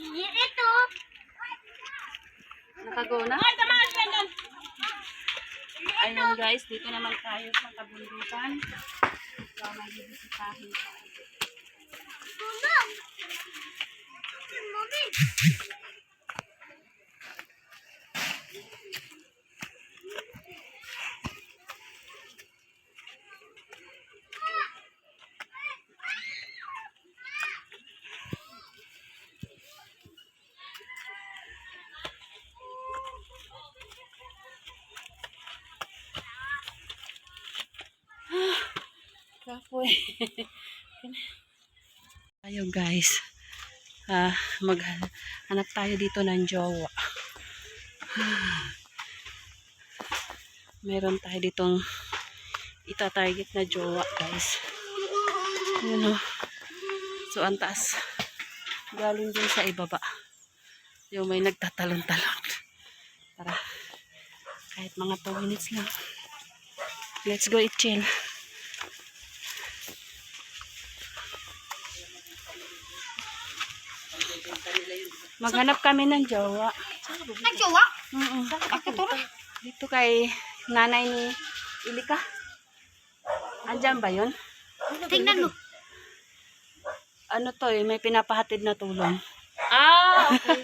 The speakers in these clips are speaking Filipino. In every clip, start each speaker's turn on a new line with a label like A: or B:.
A: Ito.
B: Nakago na?
A: Ay, tamaan ka nun.
B: Ayun guys, dito naman tayo sa kabundukan. So, may bibisitahin tayo.
A: Tulong. Mami.
B: Kapoy. tayo guys. Ah, maghanap tayo dito ng jowa. Meron tayo ditong ita-target na jowa guys. Yun o. So, ang. Galing dun sa ibaba. Yung may nagtatalon-talon. Tara. Kahit mga 2 minutes lang. Let's go eat Maghanap kami ng jowa.
A: Ay, jowa.
B: Mm
A: Ako to.
B: Dito kay nanay ni Ilika. Andyan ba yun?
A: Tingnan mo.
B: Ano to eh, may pinapahatid na tulong.
A: Ah, okay.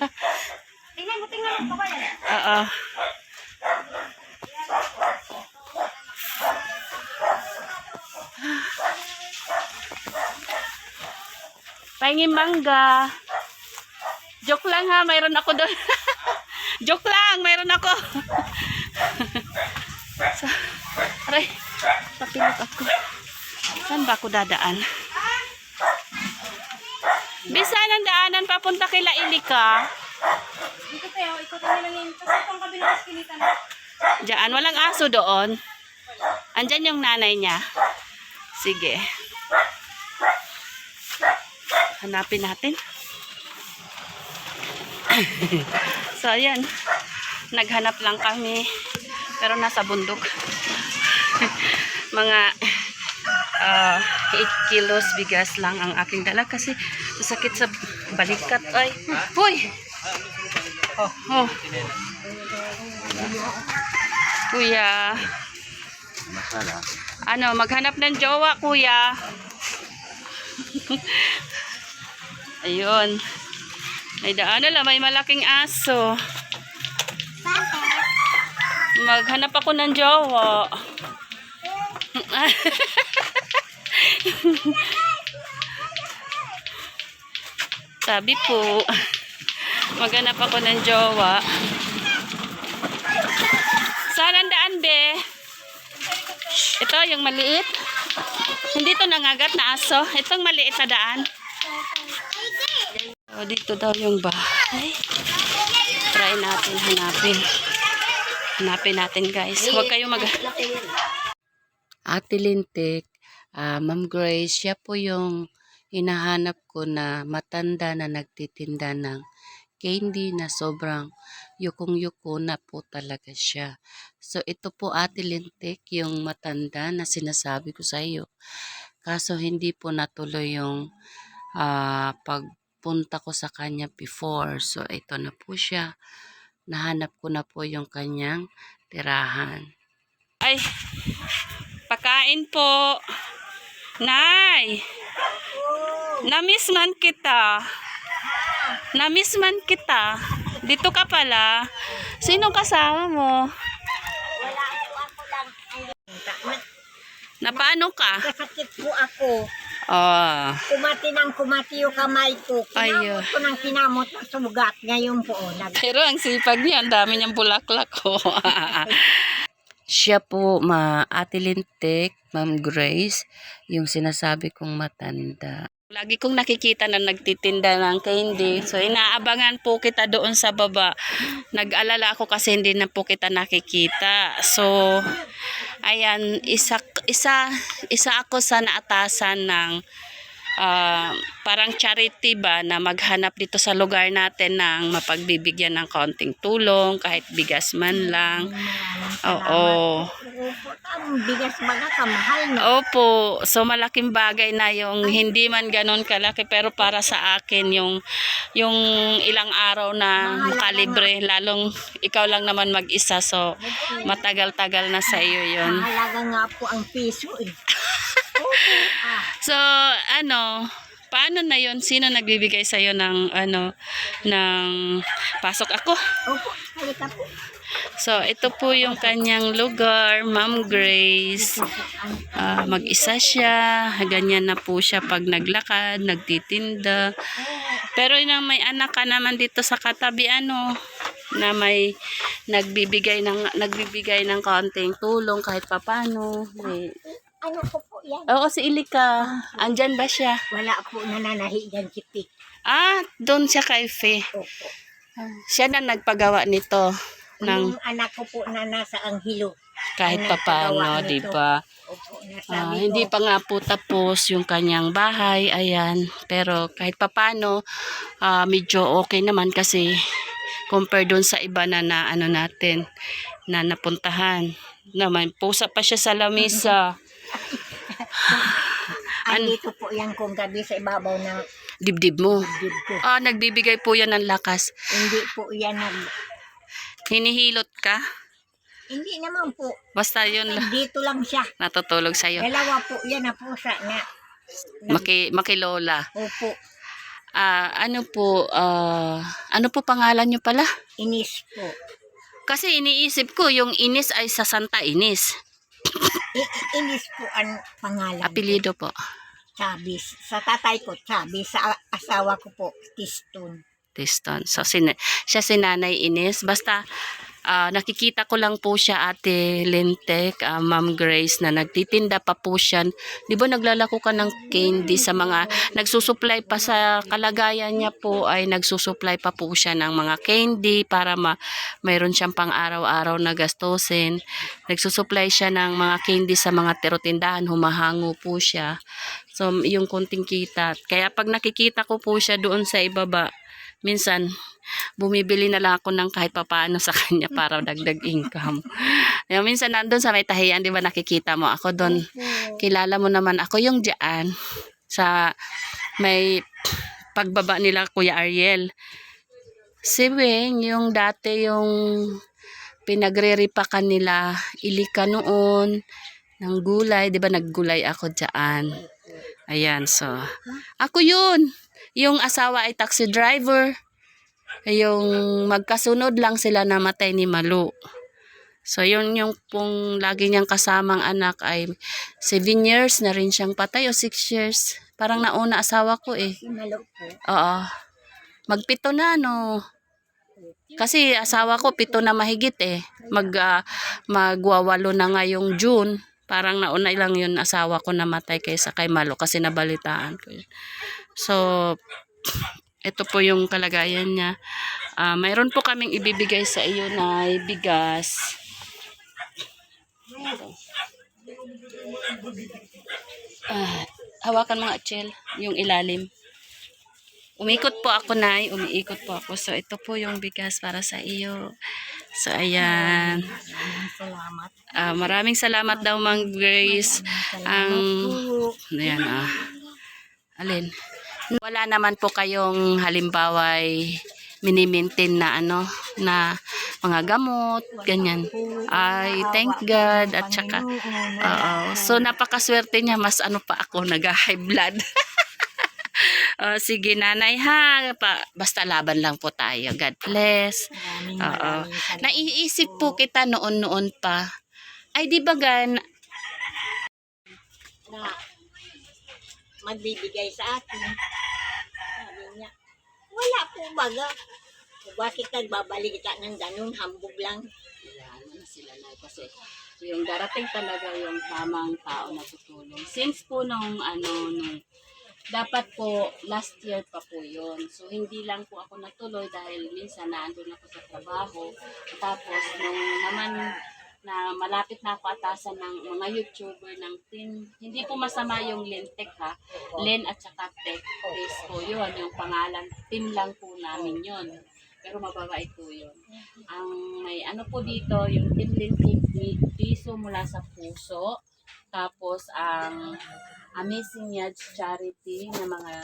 A: tingnan mo, tingnan mo. Kabayan.
B: Oo. Pahingin mangga. Joke lang ha, mayroon ako doon. Joke lang, mayroon ako. so, aray, napilot ako. Saan ba ako dadaan? Bisa ng daanan papunta kila Ilika.
A: Dito tayo, ikutin nila ngayon. Tapos itong kabilang iskilitan.
B: Diyan, walang aso doon. Andyan yung nanay niya. Sige. Hanapin natin. So, ayan. Naghanap lang kami. Pero nasa bundok. Mga ah 8 kilos bigas lang ang aking dala kasi sakit sa balikat. Ay, huy! Oh, oh. Kuya. Ano, maghanap ng jowa, kuya. Ayun. May daan na may malaking aso. Maghanap ako ng jowa. Sabi po, maghanap ako ng jowa. Saan ang daan, be? Ito, yung maliit. Hindi to nangagat na aso. Itong maliit na daan. O, dito daw yung bahay. Try natin hanapin. Hanapin natin, guys. Huwag kayo mag... Ate Lintik, ah, Ma'am Grace, siya po yung hinahanap ko na matanda na nagtitinda ng candy na sobrang yukong-yuko na po talaga siya. So ito po Ate Lintik, yung matanda na sinasabi ko sa iyo. Kaso hindi po natuloy yung ah, pagpunta ko sa kanya before. So ito na po siya. Nahanap ko na po yung kanyang tirahan. Ay, pakain po. Nay, namiss man kita. Namiss man kita. Dito ka pala. Sino kasama mo? Napaano ka?
C: Kasakit po ako.
B: Ah,
C: Kumati ng kumati yung kamay ko.
B: Ayo.
C: Kinamot ko ng kinamot na sugat. Ngayon po, oh, nag
B: pero ang sipag niya, ang dami niyang bulaklak ko. Siya po, ma Ate Lintik, Ma'am Grace, yung sinasabi kong matanda. Lagi kong nakikita na nagtitinda ng candy. So, inaabangan po kita doon sa baba. Nag-alala ako kasi hindi na po kita nakikita. So, ayan, isa, isa, isa ako sa naatasan ng ah, parang charity ba na maghanap dito sa lugar natin ng mapagbibigyan ng kaunting tulong kahit bigas man lang. Oo.
C: Opo, ang bigas baga kamahal na.
B: Opo, so malaking bagay na yung hindi man ganun kalaki pero para sa akin yung yung ilang araw na makalibre lalong ikaw lang naman mag-isa so matagal-tagal na sa iyo yun.
C: Mahalaga nga po ang piso eh.
B: So ano, paano na yon Sino nagbibigay sa iyo ng ano ng pasok ako?
C: Opo, halika po.
B: So ito po yung kanyang lugar, Ma'am Grace. Ah, mag-isa siya, ganyan na po siya pag naglakad, nagtitinda. Pero yung may anak ka naman dito sa katabi ano na may nagbibigay ng nagbibigay ng kaunting tulong kahit papano. May,
C: Ano po po yan?
B: Oo, si Ilika. Andyan ba siya?
C: Wala po nananahigan si Pik.
B: Ah, doon siya kay Fe.
C: Opo.
B: Siya na nagpagawa nito ng
C: Yung anak ko po na nasa Anghilo.
B: kahit papano,
C: nagpagawa
B: di ba?
C: Opo,
B: Ah, hindi pa nga po tapos yung kanyang bahay, ayan. Pero kahit papano, ah, medyo okay naman kasi compare doon sa iba na, na ano natin, na napuntahan. Na may pusa pa siya sa lamisa.
C: Andito po yan kung gabi sa ibabaw ng
B: Dibdib mo.
C: dib ko.
B: Ah, nagbibigay po yan ng lakas.
C: Hindi po yan nag...
B: Hinihilot ka?
C: Hindi naman po.
B: Basta yun la-
C: Dito lang siya.
B: natutulog sa'yo.
C: Dalawa po yan na pusa na.
B: Maki, makilola.
C: Opo.
B: Ah, ano po, ah, ano po pangalan nyo pala?
C: Inis po.
B: Kasi iniisip ko, yung Inis ay sa Santa Inis.
C: I- i- inis po ang pangalan.
B: Apelido po.
C: Chabis. Sa tatay ko, Chabis. Sa asawa ko po, Tiston.
B: Tiston. So, sin siya si Nanay Ines. Basta, ah, nakikita ko lang po siya ate Lintek, ah, Ma'am Grace, na nagtitinda pa po siya. Di ba naglalako ka ng candy sa mga, nagsusupply pa sa kalagayan niya po ay nagsusupply pa po siya ng mga candy para ma, mayroon siyang pang araw-araw na gastusin. Nagsusupply siya ng mga candy sa mga tirotindahan, humahango po siya. So, yung konting kita. Kaya pag nakikita ko po siya doon sa ibaba, minsan, bumibili na lang ako ng kahit papaano sa kanya para dagdag income. Yung minsan nandun sa may tahiyan, di ba nakikita mo ako doon. Kilala mo naman ako yung diyan sa may pagbaba nila Kuya Ariel. Si Weng, yung dati yung pinagre-ripakan nila, ilika noon, ng gulay, di ba naggulay ako diyan. Ayan, so, ako yun. Yung asawa ay taxi driver. Yung magkasunod lang sila namatay ni Malu. So, yun yung pong lagi niyang kasamang anak ay 7 years na rin siyang patay o 6 years. Parang nauna asawa ko eh.
C: Malo po.
B: Oo. Magpito na, no. Kasi asawa ko, pito na mahigit eh. Mag, ah, magwawalo na ngayong June. Parang nauna lang yun asawa ko namatay kaysa kay Malo kasi nabalitaan ko yun. So, ito po yung kalagayan niya. Ah, mayroon po kaming ibibigay sa iyo na bigas. Ah, hawakan mga chel, yung ilalim. Umikot po ako, Nay. Umiikot po ako. So, ito po yung bigas para sa iyo. So, ayan.
C: Salamat.
B: Ah, maraming salamat daw, Mang Grace. Ang, ayan ah. Alin? Wala naman po kayong halimbawa ay minimintin na ano, na mga gamot, ganyan. Ay, thank God. At saka, Oo. So, napakaswerte niya. Mas ano pa ako, nag-high blood. Oh, sige, nanay ha. Pa, basta laban lang po tayo. God bless.
C: Maraming
B: Oo.
C: maraming.
B: Naiisip po kita noon-noon pa. Ay, di ba gan,
C: na magbibigay sa akin. Sabi niya, wala po baga. Bakit nagbabalik ka ng ganun, hambog lang.
B: Ano sila na kasi yung darating talaga yung tamang tao na tutulong. Since po nung ano, nung dapat po last year pa po yun. So hindi lang po ako natuloy dahil minsan naandun ako sa trabaho. Tapos nung naman na malapit na ako atasan ng mga YouTuber ng team. Hindi po masama yung Lentec ha. Len at saka Tech. Please po yun. Yung pangalan, team lang po namin yun. pero mababait po yun. Ang may ano po dito, yung Timlin Cake ni piso mula sa puso. Tapos ang Amazing Yads Charity na mga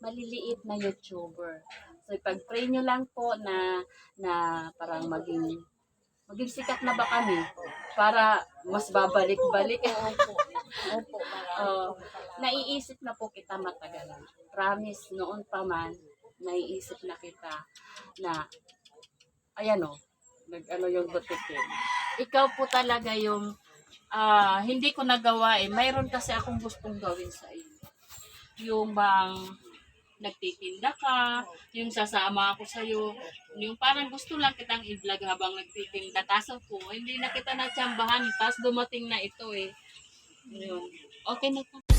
B: maliliit na YouTuber. So ipag-pray nyo lang po na na parang maging maging sikat na ba kami para mas babalik-balik.
C: Opo. Opo.
B: Oo. naiisip na po kita matagal. Promise, noon pa man, naiisip na kita na, ayan o, nag ano yung butikin. Ikaw po talaga yung, ah, hindi ko nagawa eh. Mayroon kasi akong gustong gawin sa iyo. Yung bang, nagtitinda ka, yung sasama ako sa iyo, yung parang gusto lang kitang i-vlog habang nagtitinda. Kaso po, hindi na kita natsambahan, tapos dumating na ito eh. Yun. Okay na po.